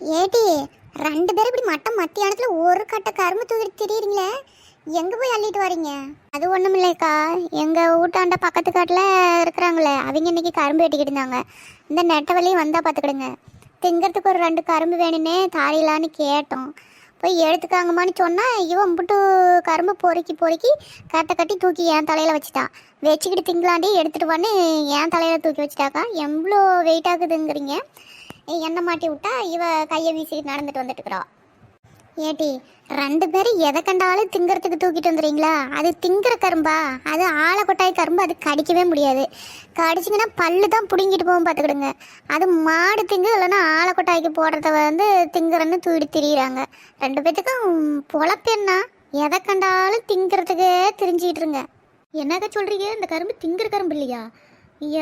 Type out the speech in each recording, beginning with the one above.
ஏடி ரெண்டு பேரும் இப்படி மட்டம் மத்தியானத்தில் ஒரு கட்ட கரும்பு தூக்கிட்டு திரியிறீங்களே? எங்க போய் அள்ளிட்டு வரீங்க? அது ஒண்ணும் இல்லைக்கா. எங்க ஊட்டாண்ட பக்கத்து காட்டுல இருக்கிறாங்களே அவங்க இன்னைக்கு கரும்பு வெட்டிக்கிட்டு இருந்தாங்க. இந்த நெட்ட வழியும் வந்தா பாத்துக்கிடுங்க. திங்கிறதுக்கு ஒரு ரெண்டு கரும்பு வேணும்னே தாரியலான்னு கேட்டோம். போய் எடுத்துக்காங்கம்மான்னு சொன்னால் இவன் மட்டும் கரும்பு பொறுக்கி பொறுக்கி கட்டை கட்டி தூக்கி என் தலையில் வச்சுட்டான் வச்சுக்கிட்டு திங்களாண்டி எடுத்துகிட்டு வந்து என் தலையில் தூக்கி வச்சுட்டாக்கா. எவ்வளோ வெயிட் என்ன மாட்டி விட்டா இவ கையை வீசிட்டு நடந்துட்டு வந்துட்டு இருக்கிறா. ஏட்டி ரெண்டு பேரும் எதை கண்டாலும் திங்கிறதுக்கு தூக்கிட்டு வந்துடுறீங்களா? அது திங்கிற கரும்பா? அது ஆளை கொட்டாய் கரும்பு அது கடிக்கவே முடியாது. கடிச்சிங்கன்னா பல்லு தான் பிடுங்கிட்டு போகும் பார்த்துக்கிடுங்க அது மாடு திங்கு இல்லைன்னா ஆளை கொட்டாய்க்கு போடுறத வந்து திங்குறன்னு தூக்கிட்டு திரியிறாங்க. ரெண்டு பேத்துக்கும் பொழப்பு என்ன? எதை கண்டாலும் திங்கிறதுக்கே தெரிஞ்சிட்டு இருங்க. என்னக்கா சொல்கிறீங்க இந்த கரும்பு திங்கிற கரும்பு இல்லையா?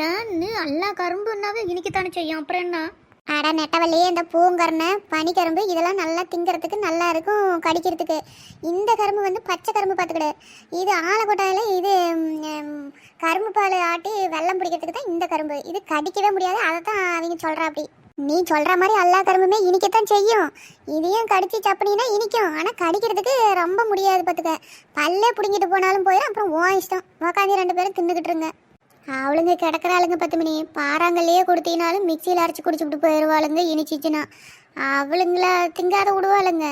ஏன்னு எல்லா கரும்புனாவே இனிக்கத்தானே செய்யும். அப்புறம் என்ன? அட நெட்டவள்ளி இந்த பூங்கருணை பனிக்கரும்பு இதெல்லாம் நல்லா திங்கிறதுக்கு நல்லா இருக்கும் கடிக்கிறதுக்கு. இந்த கரும்பு வந்து பச்சை கரும்பு பார்த்துக்கிடு. இது ஆலக்கொட்டாயில் இது கரும்பு பால் ஆட்டி வெள்ளம் பிடிக்கிறதுக்கு தான் இந்த கரும்பு. இது கடிக்கவே முடியாது. அதை தான் அவங்க சொல்கிறா அப்படி நீ சொல்கிற மாதிரி எல்லா கரும்புமே இனிக்கத்தான் செய்யும். இதையும் கடிச்சு சப்பனினா இனிக்கும். ஆனால் கடிக்கிறதுக்கு ரொம்ப முடியாது பார்த்துக்க. பல்லே பிடுங்கிட்டு போனாலும் போயிடும் அப்புறம் ஓ இஷ்டம். உக்காந்து ரெண்டு பேரும் தின்னுக்கிட்டு இருங்க. அவளுங்க கிடக்குறாளுங்க பத்து மணி பாறாங்கல்லையே கொடுத்தீங்கனாலும் மிக்சியில் அரைச்சி குடிச்சுட்டு போயிடுவாளுங்க இனிச்சிச்சுன்னா. அவளுங்கள திங்காத விடுவாளுங்க.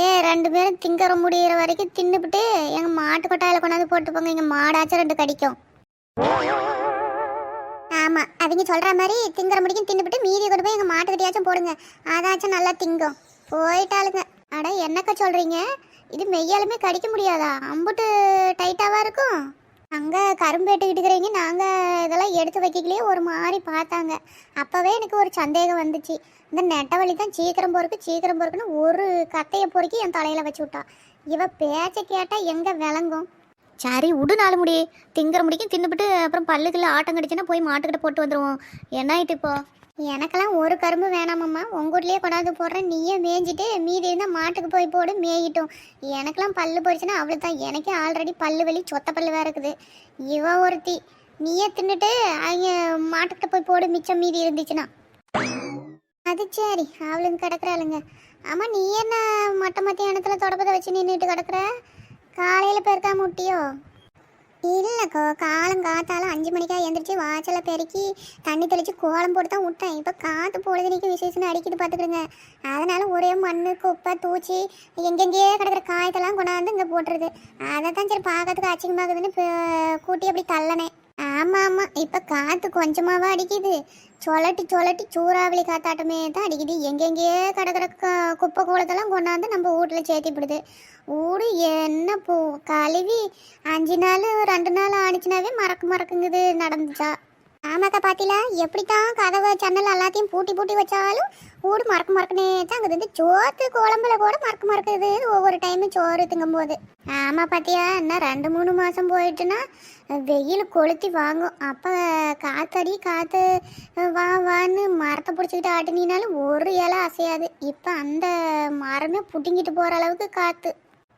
ஏ ரெண்டு பேரும் திங்கற முடியிற வரைக்கும் தின்னுபிட்டு எங்கள் மாட்டு கொட்டாயில் கொண்டாந்து போட்டு போங்க எங்கள் மாடாச்சும் ரெண்டு கடிக்கும். ஆமாம் அவங்க சொல்கிற மாதிரி திங்கிற முடிக்கும் தின்னுபிட்டு மீதி கொண்டு போய் எங்கள் மாட்டுக்கிட்டையாச்சும் போடுங்க. அதாச்சும் நல்லா திங்கும். போயிட்டாளுங்க. அட என்னக்கா சொல்கிறீங்க இது மெய்யாலுமே கடிக்க முடியாதா? அம்புட்டு டைட்டாவாக இருக்கும்? அங்கே கரும்பு வெட்டிக்கிட்டு நாங்கள் இதெல்லாம் எடுத்து வைக்கலையே ஒரு மாதிரி பார்த்தாங்க. அப்போவே எனக்கு ஒரு சந்தேகம் வந்துச்சு. இந்த நெட்டவழி தான் சீக்கிரம் பொறுக்கு சீக்கிரம் பொறுக்குன்னு ஒரு கத்தையை பொறுக்கி என் தலையில் வச்சு விட்டா. இவ பேச்சை கேட்டால் எங்கே விளங்கும்? சரி விடு நாலு முடி திங்கிற முடிக்கும் தின்னுபிட்டு அப்புறம் பல்லுக்குள்ள ஆட்டம் கடிச்சுன்னா போய் மாட்டுக்கிட்ட போட்டு வந்துடுவோம் என்ன ஆயிட்டு இப்போ? எனக்கெல்லாம் ஒரு கரும்பு வேணாமம்மா. உங்க கொண்டாந்து போடுறேன். நீயே மேய்ஞ்சிட்டு மீதி இருந்தால் மாட்டுக்கு போய் போடு மேயிட்டும். எனக்கெல்லாம் பல்லு போயிடுச்சுன்னா அவ்வளோ தான் எனக்கே ஆல்ரெடி பல்லு வலி சொத்த பல்லு வேற இருக்குது. இவ ஒருத்தி. நீயே தின்னுட்டு அவங்க மாட்டுக்கிட்ட போய் போடு மிச்சம் மீதி இருந்துச்சுன்னா. அது சரி அவளுங்க கிடக்குறாளுங்க. ஆமாம் நீ என்ன மொட்டை மத்தியானத்தில் தொடப்பதை வச்சு நின்றுட்டு கிடக்குற? காலையில் பெருக்காம முட்டியோ? இல்லைக்கோ காலம் காத்தாலும் அஞ்சு மணிக்கா எழுந்திரிச்சு வாசலை பெருக்கி தண்ணி தெளித்து கோலம் போட்டு தான் விட்டேன் இப்போ காற்று பொழுதுனிக்கு விசேஷம்னு அடிக்குது பார்த்துக்கிடுங்க. அதனால ஒரே மண்ணு குப்பை தூச்சி எங்கெங்கேயே கிடக்கிற காயத்தெல்லாம் கொண்டாந்து இங்கே போட்டுருது. அதை தான் சரி பார்க்கறதுக்கு அச்சிங்கமாகுதுன்னு கூட்டி அப்படி தள்ளனேன். ஆமாம் ஆமாம் இப்போ காற்று கொஞ்சமாவா அடிக்குது. சொலட்டி சொலட்டி சூறாவளி காத்தாட்டமே தான் அடிக்குது. எங்கெங்கேயே கிடக்கிற க- குப்பை கூலத்தெல்லாம் கொண்டாந்து நம்ம வீட்டில் சேர்த்திப்படுது ஊடு என்ன பூ கழுவி அஞ்சு நாள் ரெண்டு நாள் ஆனிச்சுனாவே மறக்க மறக்குங்குது நடந்துச்சா? ஆமாக்கா எப்படி எப்படித்தான் கதவை ஜன்னல் எல்லாத்தையும் பூட்டி பூட்டி வச்சாலும் ஊடு மறக்க மறக்கனே தான் அங்கே வந்து சோத்து குழம்புல கூட மறக்க மறக்குது ஒவ்வொரு டைமும் சோறு திங்கும் போது ஆமாம் பாத்தியா இன்னும் ரெண்டு மூணு மாதம் போயிட்டுன்னா வெயில் கொளுத்தி வாங்கும். அப்போ காத்தடி காற்று வா வான்னு மரத்தை பிடிச்சிக்கிட்டு ஆட்டினாலும் ஒரு இலை அசையாது. இப்போ அந்த மரமே புட்டிங்கிட்டு போகிற அளவுக்கு காற்று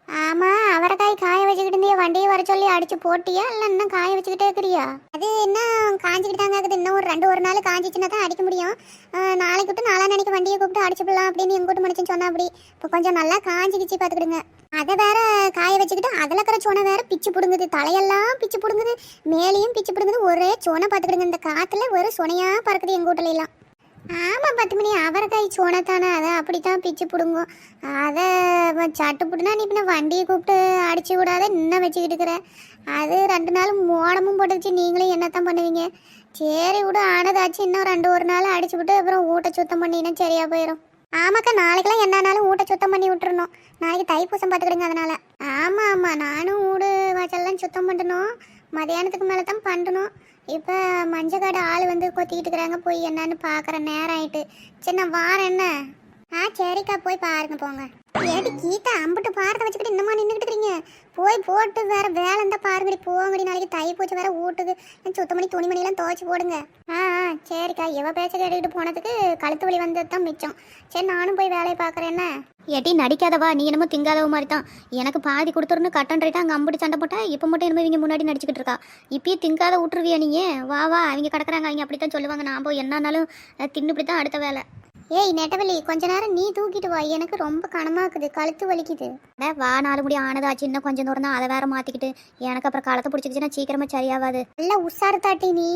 ஆமாம் அவரைக்காய் காய வச்சுக்கிட்டு இருந்தியா வண்டியை வர சொல்லி அடிச்சு போட்டியா? இல்லை இன்னும் காய வச்சுக்கிட்டே இருக்கிறியா? அது இன்னும் காஞ்சிக்கிட்டு தாங்க இருக்குது? இன்னும் ஒரு ரெண்டு ஒரு நாள் காஞ்சிச்சுன்னா தான் அடிக்க முடியும். நாளைக்கு விட்டு நாளா நினைக்க வண்டியை கூப்பிட்டு அடிச்சுடலாம் அப்படின்னு எங்கூட்டு மனுஷன் சொன்னா அப்படி. இப்போ கொஞ்சம் நல்லா காஞ்சிக்கிச்சு பார்த்துக்கிடுங்க. அதை வேற காய வச்சுக்கிட்டு அதில் இருக்கிற சோனை வேற பிச்சு பிடுங்குது. தலையெல்லாம் பிச்சு பிடுங்குது. மேலேயும் பிச்சு பிடுங்குது. ஒரே சோனை பார்த்துக்கிடுங்க. இந்த காற்றுல ஒரு சுனையா பறக்குது எங்கள் வீட்டுல எல்லாம். ஆமாம் பத்து மணி அவரைக்காய் சோனத்தானே? அதை அப்படித்தான் பிச்சு பிடுங்கும் அதை சட்டு புட்டுனா நீ பின்ன வண்டியை கூப்பிட்டு அடிச்சு விடாத இன்னும் வச்சுக்கிட்டு இருக்கிற. அது ரெண்டு நாள் மோடமும் போட்டுச்சு நீங்களும் என்னத்தான் பண்ணுவீங்க? சரி விடு ஆனதாச்சு. இன்னும் ரெண்டு ஒரு நாள் அடிச்சு விட்டு அப்புறம் ஊட்ட சுத்தம் பண்ணினா சரியா போயிடும் ஆமாக்கா நாளைக்கெல்லாம் என்னன்னாலும் ஊட்ட சுத்தம் பண்ணி விட்டுறணும். நாளைக்கு தைப்பூசம் பார்த்துக்கிடுங்க அதனால. ஆமாம் ஆமாம் நானும் ஊடு வாசல்லாம் சுத்தம் பண்ணணும். மதியானத்துக்கு மேலே தான் பண்ணணும். இப்போ மஞ்சள் கடை ஆள் வந்து கொத்திக்கிட்டு இருக்கிறாங்க. போய் என்னன்னு பார்க்குற நேரம் ஆயிட்டு. சரி நான் வாரேன் என்ன? ஆ சரிக்கா போய் பாருங்க போங்க. ஏடி கீதா அம்பிட்டு பாரத்தை வச்சுக்கிட்டு இன்னமா நின்றுக்கிட்டு இருக்கீங்க போய் போட்டு வேற வேலை இருந்தால் பாருங்கடி. போங்கடி நாளைக்கு தை பூச்சி வேற ஊட்டுது. சுத்தம் பண்ணி துணிமணியெல்லாம் துவச்சி போடுங்க. ஆ ஆ சரிக்கா இவ பேச்ச கேட்டுக்கிட்டு போனதுக்கு கழுத்து வலி வந்தது தான் மிச்சம். சரி நானும் போய் வேலையை பார்க்குறேன் என்ன? ஏட்டி நடிக்காதவா? நீ என்னமோ திங்காதவ மாதிரி தான் எனக்கு பாதி கொடுத்துருன்னு கட்டன் அங்கே அம்புடி சண்டை போட்டா இப்போ மட்டும் என்னமோ இவங்க முன்னாடி நடிச்சுக்கிட்டு இருக்கா. இப்பயே திங்காத விட்டுருவியா நீ வா வா அவங்க கிடக்குறாங்க அவங்க அப்படி தான் சொல்லுவாங்க. நான் போய் என்னன்னாலும் தின்னுபடி தான் அடுத்த வேலை. ஏய் நெட்டவலி கொஞ்ச நேரம் நீ தூக்கிட்டு வா. எனக்கு ரொம்ப கனமாக்குது கழுத்து வலிக்குது. அட வா நாலு முடி ஆனதாச்சு. இன்னும் கொஞ்சம் தூரம் தான். அதை வேற மாற்றிக்கிட்டு எனக்கு அப்புறம் காலத்தை பிடிச்சிக்கிச்சுன்னா சீக்கிரமாக சரியாகாது. நல்லா உஷாரு தாட்டி நீ.